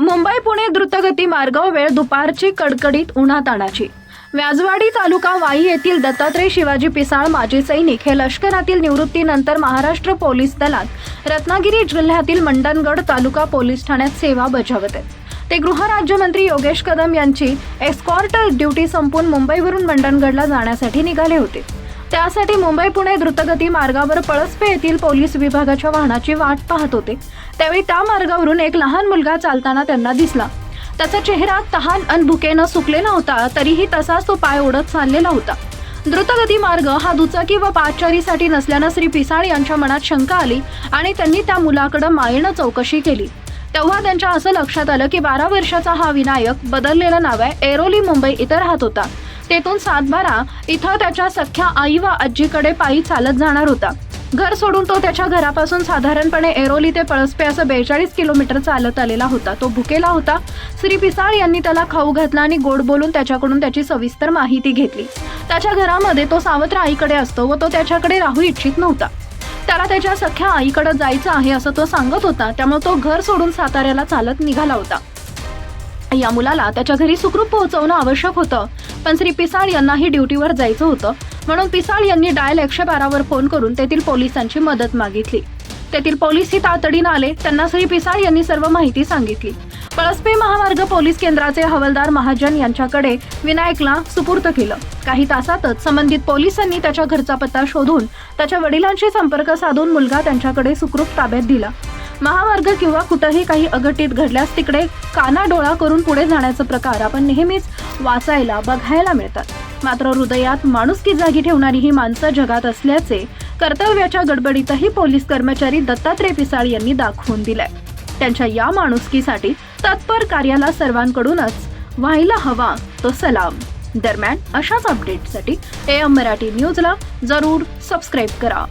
मुंबई पुणे द्रुतगती मार्ग वेळ दुपारची कडकडीत उन्हाताणाची व्याजवाडी तालुका वाई येथील दत्तात्रय शिवाजी पिसाळ माजी सैनिक हे लष्करातील निवृत्तीनंतर महाराष्ट्र पोलीस दलात रत्नागिरी जिल्ह्यातील मंडणगड तालुका पोलीस ठाण्यात सेवा बजावत. आहेत ते गृहराज्यमंत्री योगेश कदम यांची एस्कॉर्ट ड्युटी संपून मुंबईवरून मंडणगडला जाण्यासाठी निघाले होते. त्यासाठी मुंबई पुणे द्रुतगती मार्गावर पळसपे येथील पोलीस विभागाच्या वाहनाची वाट पाहत होते. त्यावेळी त्या मार्गावरून एक लहान मुलगा चालताना त्यांना दिसला. त्याचा चेहरा तहान अन भुकेनं सुकलेला होता तरीही तसाच तो पाय ओढत चाललेला होता. द्रुतगती मार्ग हा दुचाकी व पादचारीसाठी नसल्यानं श्री पिसाळ यांच्या मनात शंका आली आणि त्यांनी त्या मुलाकडे मायेनं चौकशी केली. तेव्हा त्यांच्या असं लक्षात आलं की बारा वर्षाचा हा विनायक बदललेलं नाव आहे एरोली मुंबई इथं राहत होता. तेथून सातबारा इथं त्याच्या सख्या आई व आजीकडे पायी चालत जाणार होता. घर सोडून तो त्याच्या घरापासून साधारणपणे एरोली ते पळसपे असं बेचाळीस किलोमीटर चालत आलेला होता. तो भुकेला होता. श्री पिसाळ यांनी त्याला खाऊ घातला आणि गोड बोलून त्याच्याकडून त्याची सविस्तर माहिती घेतली. त्याच्या घरामध्ये तो सावत्र आईकडे असतो व तो त्याच्याकडे राहू इच्छित नव्हता. त्याला त्याच्या सख्या आईकडे जायचं आहे असं तो सांगत होता. त्यामुळे तो घर सोडून साताऱ्याला चालत निघाला होता. या मुलाला त्याच्या घरी सुखरूप पोहोचवणं आवश्यक होतं. पण श्री पिसाळ यांनाही ड्युटीवर जायचं होतं. म्हणून पिसाळ यांनी डायल एकशे बारावर फोन करून तेथील पोलिसांची मदत मागितली. तेथील पोलीस ही तातडीनं आले त्यांना श्री पिसाळ यांनी सर्व माहिती सांगितली. पळसपे महामार्ग पोलीस केंद्राचे हवालदार महाजन यांच्याकडे विनायकला सुपूर्त केलं. काही तासातच संबंधित पोलिसांनी त्याच्या घरचा पत्ता शोधून त्याच्या वडिलांशी संपर्क साधून मुलगा त्यांच्याकडे सुखरूप ताब्यात दिला. महामार्ग किंवा कुठंही काही अघटित घडल्यास तिकडे काना डोळा करून पुढे जाण्याचा प्रकार आपण नेहमीच वाचायला बघायला मिळतात. मात्र हृदयात माणुसकी जागी ठेवणारी ही माणसं जगात असल्याचे कर्तव्याच्या गडबडीतही पोलीस कर्मचारी दत्तात्रय पिसाळ यांनी दाखवून दिलंय. त्यांच्या या माणुसकीसाठी तत्पर कार्याला सर्वांकडूनच व्हायला हवा तो सलाम. दरम्यान अशाच अपडेटसाठी ए एम मराठी न्यूजला जरूर सबस्क्राईब करा.